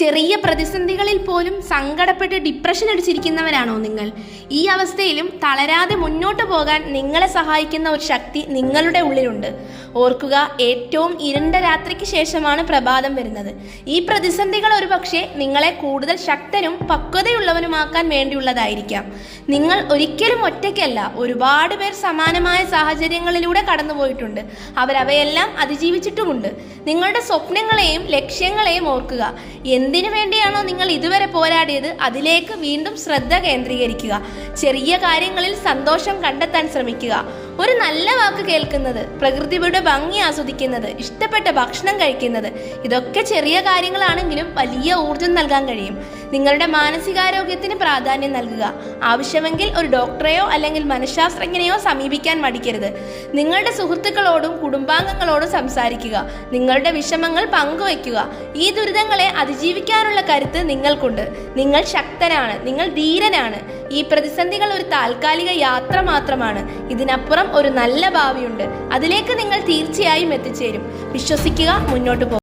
ചെറിയ പ്രതിസന്ധികളിൽ പോലും സങ്കടപ്പെട്ട് ഡിപ്രഷൻ അടിച്ചിരിക്കുന്നവരാണോ നിങ്ങൾ? ഈ അവസ്ഥയിലും തളരാതെ മുന്നോട്ട് പോകാൻ നിങ്ങളെ സഹായിക്കുന്ന ഒരു ശക്തി നിങ്ങളുടെ ഉള്ളിലുണ്ട്. ഓർക്കുക ഏറ്റവും ഇരുണ്ട രാത്രിക്ക് ശേഷമാണ് പ്രഭാതം വരുന്നത്. ഈ പ്രതിസന്ധികൾ ഒരുപക്ഷെ നിങ്ങളെ കൂടുതൽ ശക്തനും പക്വതയുള്ളവനുമാക്കാൻ വേണ്ടിയുള്ളതായിരിക്കാം. നിങ്ങൾ ഒരിക്കലും ഒറ്റയ്ക്കല്ല ഒരുപാട് പേർ സമാനമായ സാഹചര്യങ്ങളിലൂടെ കടന്നുപോയിട്ടുണ്ട്. അവരവയെല്ലാം അതിജീവിച്ചിട്ടുമുണ്ട്. നിങ്ങളുടെ സ്വപ്നങ്ങളെയും ലക്ഷ്യങ്ങളെയും ഓർക്കുക എന്തിനു വേണ്ടിയാണോ നിങ്ങൾ ഇതുവരെ പോരാടിയത്? അതിലേക്ക് വീണ്ടും ശ്രദ്ധ കേന്ദ്രീകരിക്കുക. ചെറിയ കാര്യങ്ങളിൽ സന്തോഷം കണ്ടെത്താൻ ശ്രമിക്കുക. ഒരു നല്ല വാക്ക് കേൾക്കുന്നത് പ്രകൃതിയുടെ ഭംഗി ആസ്വദിക്കുന്നത് ഇഷ്ടപ്പെട്ട ഭക്ഷണം കഴിക്കുന്നത് ഇതൊക്കെ ചെറിയ കാര്യങ്ങളാണെങ്കിലും വലിയ ഊർജം നൽകാൻ കഴിയും. നിങ്ങളുടെ മാനസികാരോഗ്യത്തിന് പ്രാധാന്യം നൽകുക. ആവശ്യമെങ്കിൽ ഒരു ഡോക്ടറെയോ അല്ലെങ്കിൽ മനഃശാസ്ത്രജ്ഞനെയോ സമീപിക്കാൻ മടിക്കരുത്. നിങ്ങളുടെ സുഹൃത്തുക്കളോടും കുടുംബാംഗങ്ങളോടും സംസാരിക്കുക. നിങ്ങളുടെ വിഷമങ്ങൾ പങ്കുവയ്ക്കുക. ഈ ദുരിതങ്ങളെ അതിജീവിക്കാനുള്ള കരുത്ത് നിങ്ങൾക്കുണ്ട്. നിങ്ങൾ ശക്തനാണ്. നിങ്ങൾ ധീരനാണ്. ഈ പ്രതിസന്ധികൾ ഒരു താൽക്കാലിക യാത്ര മാത്രമാണ്. ഇതിനപ്പുറം ഒരു നല്ല ഭാവിയുണ്ട്. അതിലേക്ക് നിങ്ങൾ തീർച്ചയായും എത്തിച്ചേരും. വിശ്വസിക്കുക മുന്നോട്ട് പോകുക